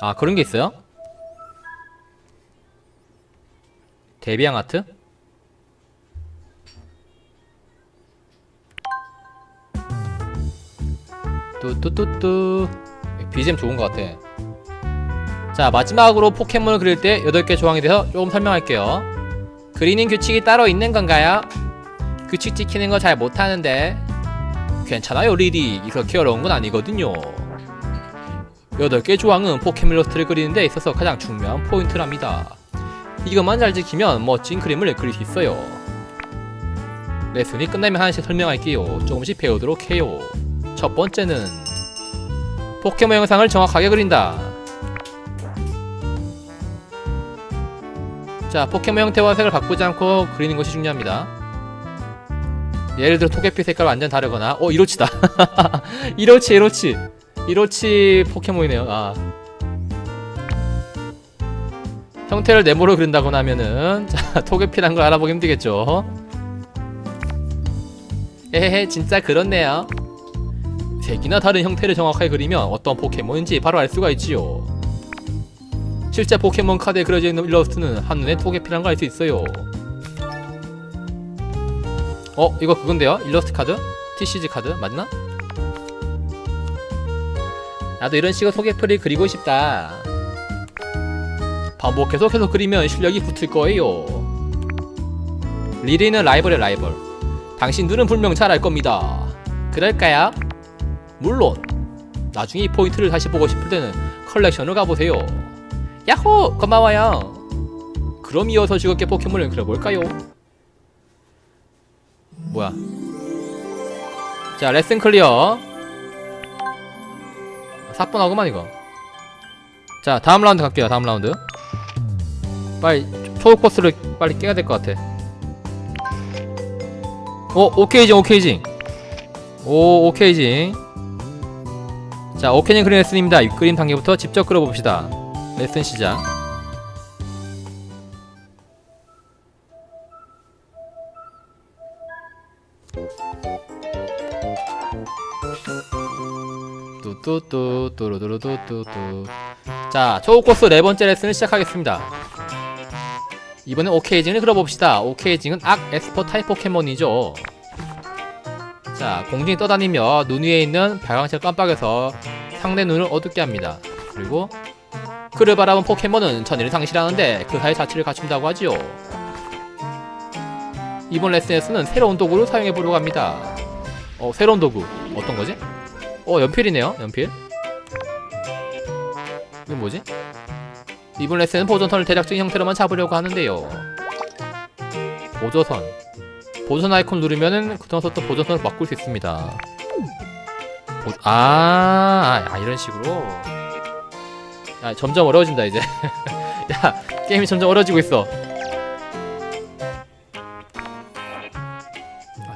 아 그런 게 있어요? 데비앙 아트? 뚜뚜뚜뚜 BGM 좋은 것 같아 자 마지막으로 포켓몬을 그릴 때 8개 조항에 대해서 조금 설명할게요 그리는 규칙이 따로 있는 건가요? 규칙 지키는 거 잘 못하는데 괜찮아요 리디 이렇게 어려운 건 아니거든요 8개 조항은 포켓몬 일러스트를 그리는 데 있어서 가장 중요한 포인트랍니다. 이것만 잘 지키면 멋진 그림을 그릴 수 있어요. 레슨이 끝나면 하나씩 설명할게요. 조금씩 배우도록 해요. 첫 번째는 포켓몬 영상을 정확하게 그린다. 자 포켓몬 형태와 색을 바꾸지 않고 그리는 것이 중요합니다. 예를 들어 토개피 색깔 완전 다르거나 어 이로치다. 이로치 이로치 이로치 포켓몬이네요. 아. 형태를 네모로 그린다거나 하면은 자 토개피란 걸 알아보기 힘들겠죠. 에헤헤 진짜 그렇네요. 색이나 다른 형태를 정확하게 그리면 어떤 포켓몬인지 바로 알 수가 있지요. 실제 포켓몬 카드에 그려져 있는 일러스트는 한눈에 토개피란 걸 알 수 있어요. 어 이거 그건데요? 일러스트 카드? TCG 카드? 맞나? 나도 이런 식으로 소개표를 그리고 싶다. 반복해서 계속 그리면 실력이 붙을 거예요. 리리는 라이벌의 라이벌. 당신들은 분명 잘 알 겁니다. 그럴까요? 물론 나중에 이 포인트를 다시 보고 싶을 때는 컬렉션을 가보세요. 야호! 고마워요. 그럼 이어서 즐겁게 포켓몬을 그려볼까요? 뭐야? 자 레슨 클리어 사뿐하구만 이거. 자 다음 라운드 갈게요 다음 라운드. 빨리 초 코스를 빨리 깨야 될 것 같아. 오 오케이징 오케이징. 오 오케이징. 자 오케이징 그린 레슨입니다. 그림 단계부터 직접 그려봅시다. 레슨 시작 뚜뚜뚜 뚜루뚜루뚜뚜뚜. 자 초코스 네 번째 레슨을 시작하겠습니다. 이번엔 오케이징을 그려봅시다. 오케이징은 악 에스퍼 타입 포켓몬이죠. 자 공중에 떠다니며 눈 위에 있는 발광체를 깜빡여서 상대 눈을 어둡게 합니다. 그리고 그를 바라본 포켓몬은 천일을 상실하는데 그 사이 자치를 갖춘다고 하지요. 이번 레슨에서는 새로운 도구를 사용해보려고 합니다. 어 새로운 도구. 어떤 거지? 어 연필이네요 연필. 이건 뭐지? 이번 레슨은 보조선을 대략적인 형태로만 잡으려고 하는데요. 보조선. 보조선 아이콘 누르면은 그동안서 또 보조선을 바꿀 수 있습니다. 보... 아, 아 이런 식으로. 야 점점 어려워진다 이제. 야 게임이 점점 어려워지고 있어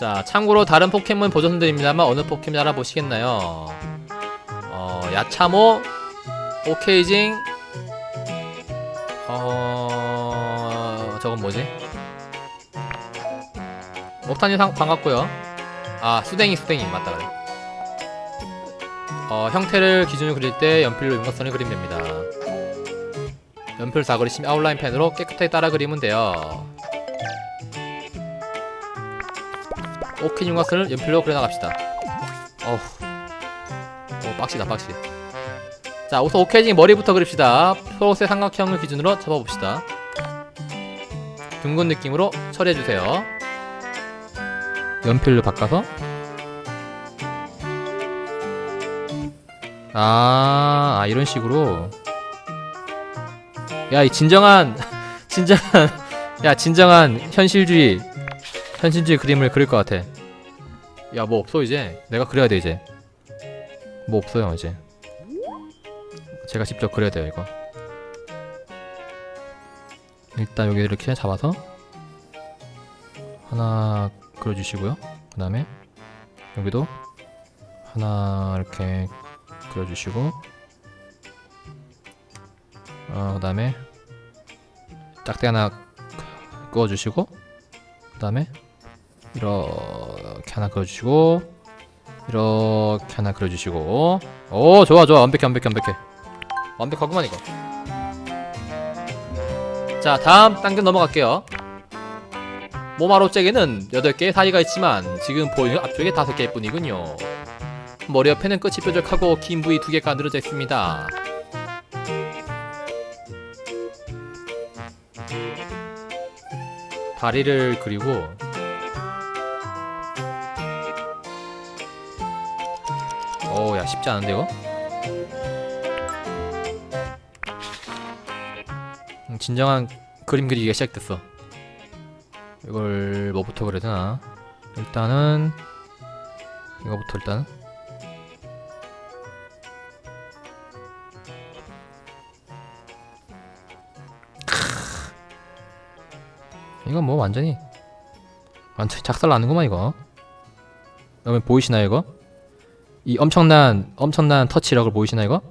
자 참고로 다른 포켓몬 보조선들입니다만 어느 포켓몬 알아보시겠나요? 어 야차모 오케이징 어 저건 뭐지? 옥탄이 상 반갑고요. 아 수댕이 수댕이. 맞다 그래. 어 형태를 기준으로 그릴 때 연필로 윤곽선을 그리면 됩니다. 연필 사거리 심 아웃라인 펜으로 깨끗하게 따라 그리면 돼요 윤곽선을 연필로 그려나갑시다. 어후. 어 빡시다 빡시. 자 우선 오케이징 머리부터 그립시다. 초록색 삼각형을 기준으로 잡아봅시다. 둥근 느낌으로 처리해주세요. 연필로 바꿔서. 아, 아 이런 식으로. 야 이 진정한 진정한 야 진정한 현실주의 현실주의 그림을 그릴 것 같아. 야 뭐 없어 이제? 내가 그려야 돼 이제. 뭐 없어요 이제. 제가 직접 그려야 돼요 이거. 일단 여기 이렇게 잡아서 하나 그려주시고요. 그 다음에 여기도 하나 이렇게 그려주시고 어, 그 다음에 짝대 하나 그어주시고 그 다음에 이렇게 하나 그어주시고 이렇게 하나 그려주시고. 오 좋아 좋아. 완벽해 완벽해 완벽해. 완벽하구만 이거. 자 다음 단계 넘어갈게요. 모마로째기는 8개의 다리가 있지만 지금 보이는 앞쪽에 5개일 뿐이군요. 머리 옆에는 끝이 뾰족하고 긴 부위 2개가 늘어져 있습니다. 다리를 그리고 야 쉽지 않은데 이거? 음, 진정한 그림 그리기가 시작됐어. 이걸 뭐부터 그려야 되나? 일단은 이거부터 일단 이건 뭐 완전히 완전히 작살 나는구만 이거. 여러분 보이시나요 이거? 이 엄청난 엄청난 터치력을 보이시나요 이거?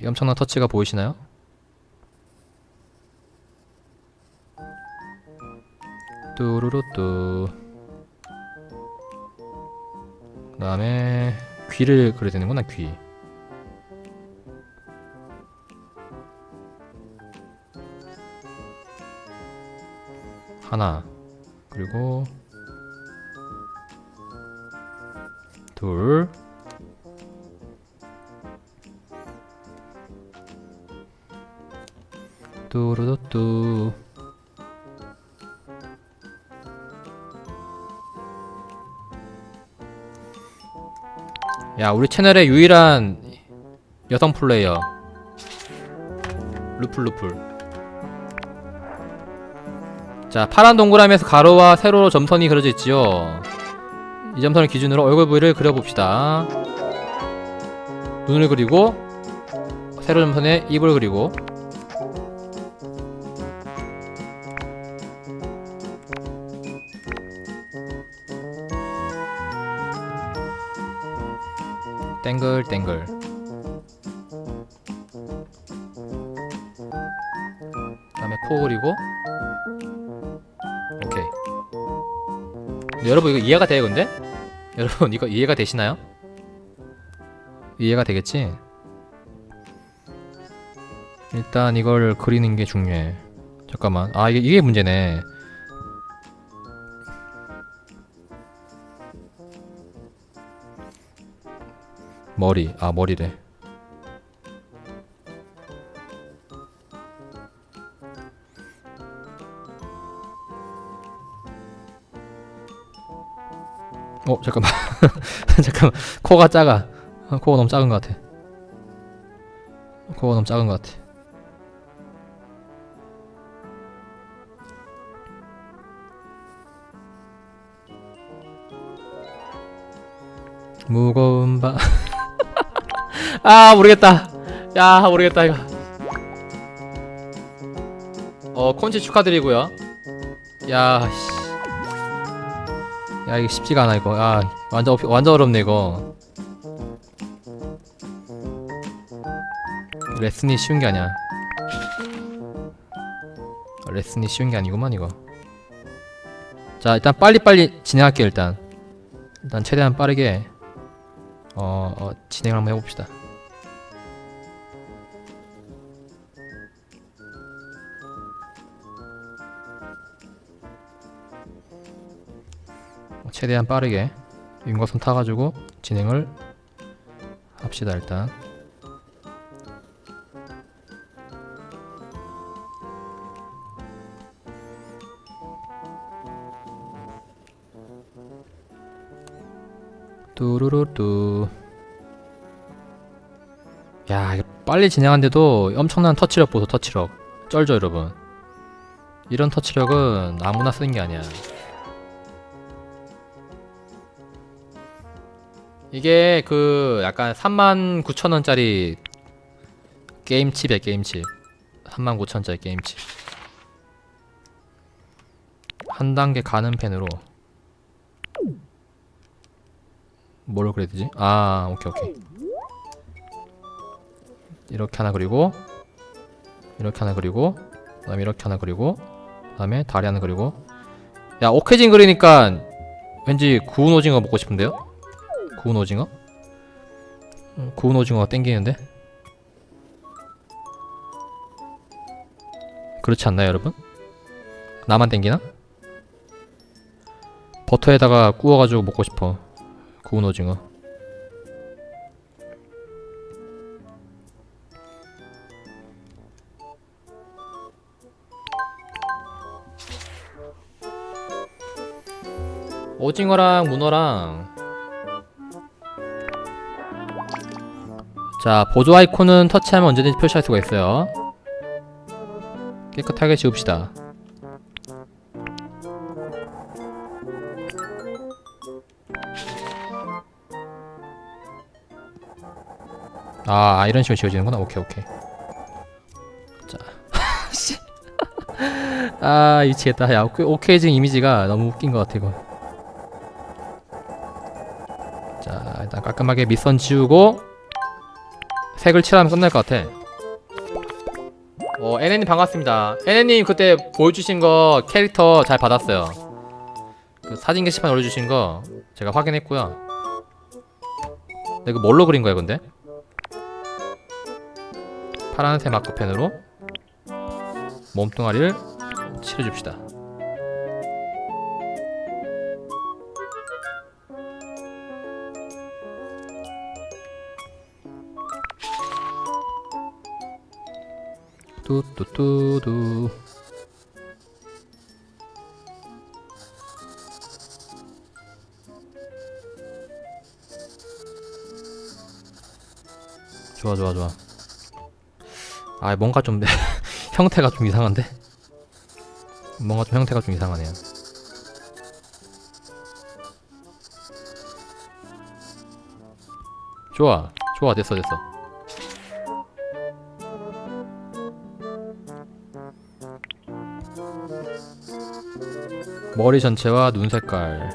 이 엄청난 터치가 보이시나요? 뚜루루뚜 그 다음에 귀를 그려야 되는구나 귀 하나 그리고 둘. 뚜루루뚜. 야 우리 채널의 유일한 여성 플레이어. 루플루플. 자 파란 동그라미에서 가로와 세로로 점선이 그려져 있지요 이 점선을 기준으로 얼굴 부위를 그려봅시다 눈을 그리고 세로 점선에 입을 그리고 땡글 땡글 그다음에 코 그리고 오케이 여러분 이거 이해가 돼요 근데? 여러분 이거 이해가 되시나요? 이해가 되겠지? 일단 이걸 그리는 게 중요해. 잠깐만. 아 이게 이게 문제네. 머리. 아 머리래 어 잠깐만. 잠깐만. 코가 작아. 아, 코가 너무 작은 것 같아. 코가 너무 작은 것 같아. 무거운 밤. 아 모르겠다. 야 모르겠다 이거. 어 콘치 축하드리고요. 야 씨 야 이게 쉽지가 않아 이거. 아 완전 어피- 완전 어렵네 이거. 레슨이 쉬운 게 아니야. 레슨이 쉬운 게 아니구만 이거. 자 일단 빨리빨리 진행할게요 일단. 일단 최대한 빠르게 어, 어 진행을 한번 해봅시다 최대한 빠르게 윤곽선 타가지고 진행을 합시다 일단. 뚜루루뚜. 야 빨리 진행한데도 엄청난 터치력 보소 터치력. 쩔죠 여러분. 이런 터치력은 아무나 쓰는 게 아니야 이게 그 약간 39,000원짜리 게임칩이야 게임칩. 39,000원짜리 게임칩. 한 단계 가는 펜으로. 뭐를 그려야 되지? 아 오케이 오케이. 이렇게 하나 그리고 이렇게 하나 그리고 그 다음에 이렇게 하나 그리고 그 다음에 다리 하나 그리고. 야 오케진 그리니까 왠지 구운 오징어 먹고 싶은데요? 구운 오징어? 음, 구운 오징어가 땡기는데? 그렇지 않나요 여러분? 나만 땡기나? 버터에다가 구워가지고 먹고 싶어 구운 오징어 오징어랑 문어랑 자 보조 아이콘은 터치하면 언제든지 표시할 수가 있어요. 깨끗하게 지웁시다. 아 이런 식으로 지워지는구나. 오케이 오케이. 자. 씨. 아 미치겠다. 야 오케이, 오케이징 이미지가 너무 웃긴 것 같아 이거. 자 일단 깔끔하게 밑선 지우고 색을 칠하면 끝날 것 같아. 어 에네님 반갑습니다. 에네님 그때 보여주신 거 캐릭터 잘 받았어요. 그 사진 게시판 올려주신 거 제가 확인했고요. 근데 이거 뭘로 그린 거야 근데? 파란색 마커펜으로 몸뚱아리를 칠해줍시다 뚜뚜뚜두 좋아 좋아 좋아 아 뭔가 좀 형태가 좀 이상한데 뭔가 좀 형태가 좀 이상하네요 좋아 좋아 됐어 됐어 머리 전체와 눈 색깔.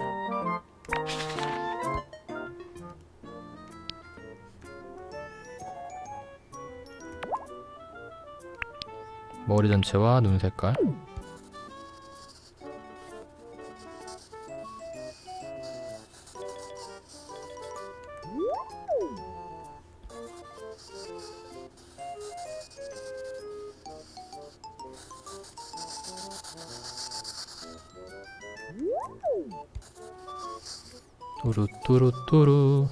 머리 전체와 눈 색깔 뚜루뚜루뚜루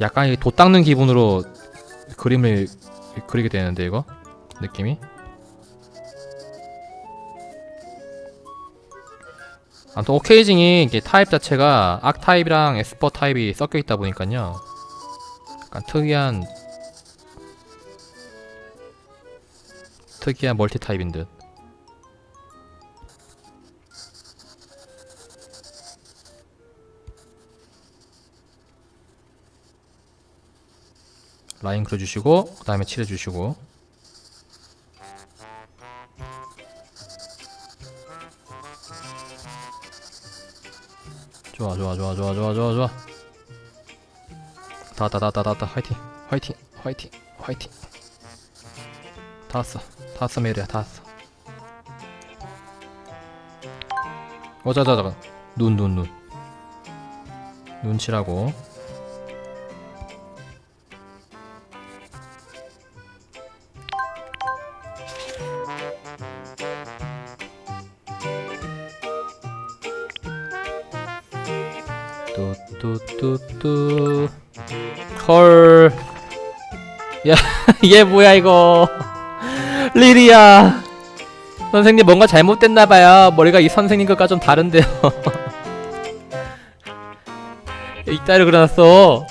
약간 이도 닦는 기분으로 그림을 그리게 되는데 이거? 느낌이? 아무튼 오케이징이 이게 타입 자체가 악 타입이랑 에스퍼 타입이 섞여 있다 보니까요. 약간 특이한 특이한 멀티 타입인 듯 라인 그려주시고 그 다음에 칠해주시고. 좋아 좋아 좋아 좋아 좋아 좋아 좋아. 다다 왔다 다 왔다. 화이팅 화이팅 화이팅 화이팅. 다 왔어 다 왔어 메리야 다 왔어. 어자자자 눈 눈 눈. 눈치라고 헐. 야, 얘 뭐야 이거? 리리야. 선생님 뭔가 잘못됐나봐요. 머리가 이 선생님 것과 좀 다른데요. 이따를 그려놨어.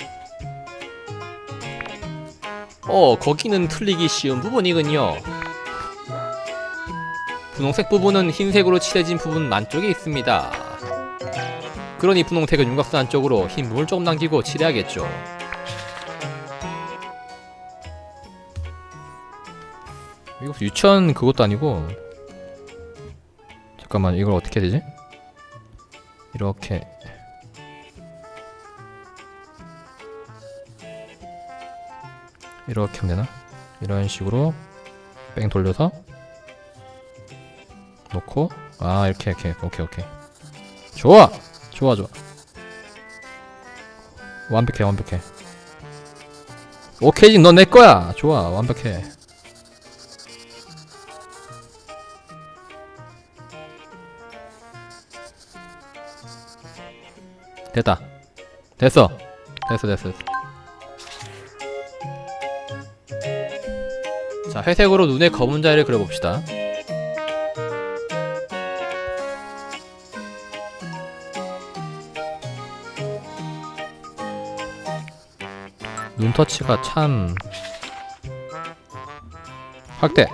어, 거기는 틀리기 쉬운 부분이군요. 분홍색 부분은 흰색으로 칠해진 부분 안쪽에 있습니다. 그러니 분홍색은 윤곽선 안쪽으로 흰 부분을 조금 남기고 칠해야겠죠. 이거 유치원 그것도 아니고 잠깐만 이걸 어떻게 되지? 이렇게. 이렇게 하면 되나? 이런 식으로 뺑 돌려서 놓고 아 이렇게 이렇게. 오케이 오케이. 좋아! 좋아 좋아. 완벽해 완벽해. 오케이지 넌내 거야! 좋아 완벽해 됐다. 됐어. 됐어 됐어 됐어. 자 회색으로 눈에 검은 자리를 그려봅시다. 눈터치가 참 확대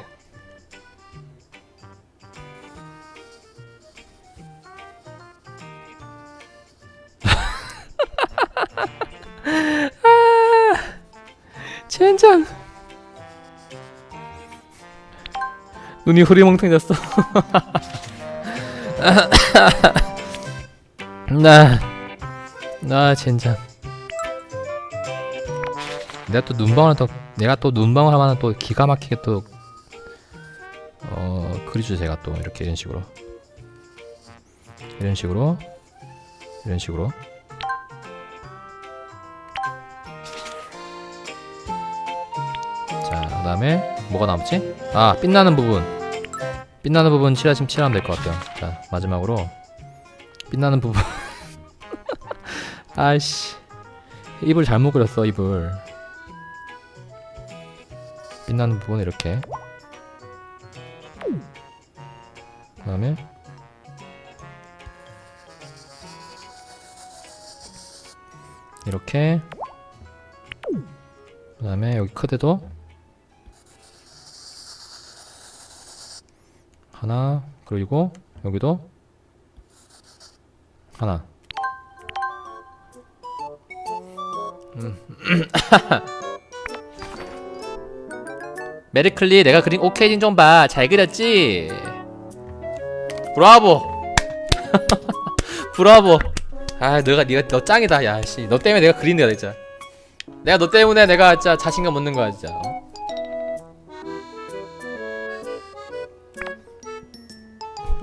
젠장. 눈이 흐리멍텅해졌어. 나, 나 젠장. 내가 또 눈방울 또 내가 또 눈방울 하면 또 기가 막히게 또 어, 그리죠 제가 또 이렇게 이런 식으로. 이런 식으로. 이런 식으로 다음에 뭐가 남지? 아 빛나는 부분. 빛나는 부분 칠하시면 칠하면 될 것 같아요. 자 마지막으로 빛나는 부분. 아이씨. 입을 잘못 그렸어 입을. 빛나는 부분 이렇게. 그 다음에 이렇게. 그 다음에 여기 크대도 하나 그리고 여기도 하나. 음. 메리클리 내가 그린 오케이진 좀 봐. 잘 그렸지? 브라보. 브라보. 아 너가 네가 너 짱이다. 야씨. 너 때문에 내가 그린 거야 진짜. 내가 너 때문에 내가 진짜 자신감 얻는 거야 진짜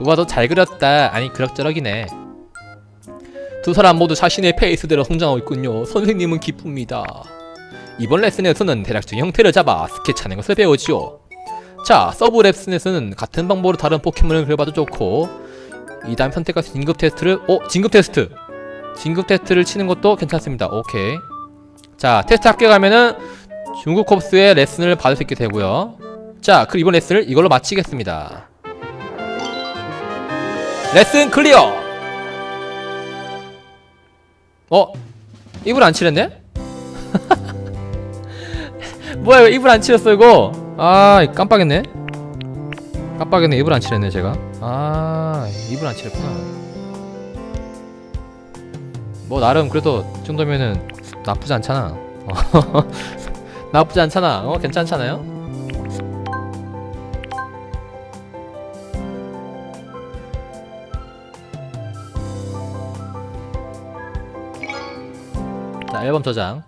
우와 너 잘 그렸다. 아니 그럭저럭이네. 두 사람 모두 자신의 페이스대로 성장하고 있군요. 선생님은 기쁩니다. 이번 레슨에서는 대략적 형태를 잡아 스케치하는 것을 배우지요. 자 서브 레슨에서는 같은 방법으로 다른 포켓몬을 그려봐도 좋고 이 다음 선택할 수 진급 테스트를 어? 진급 테스트. 진급 테스트를 치는 것도 괜찮습니다. 오케이. 자 테스트 합격하면은 중국 콥스의 레슨을 받을 수 있게 되고요. 자 그럼 이번 레슨을 이걸로 마치겠습니다 레슨 클리어. 어? 입을 안 칠했네? 뭐야 이거 입을 안 칠했어 이거? 아 깜빡했네. 깜빡했네. 입을 안 칠했네 제가. 아 입을 안 칠했구나. 뭐 나름 그래도 이 정도면은 나쁘지 않잖아. 어, 나쁘지 않잖아. 어 괜찮잖아요 앨범 저장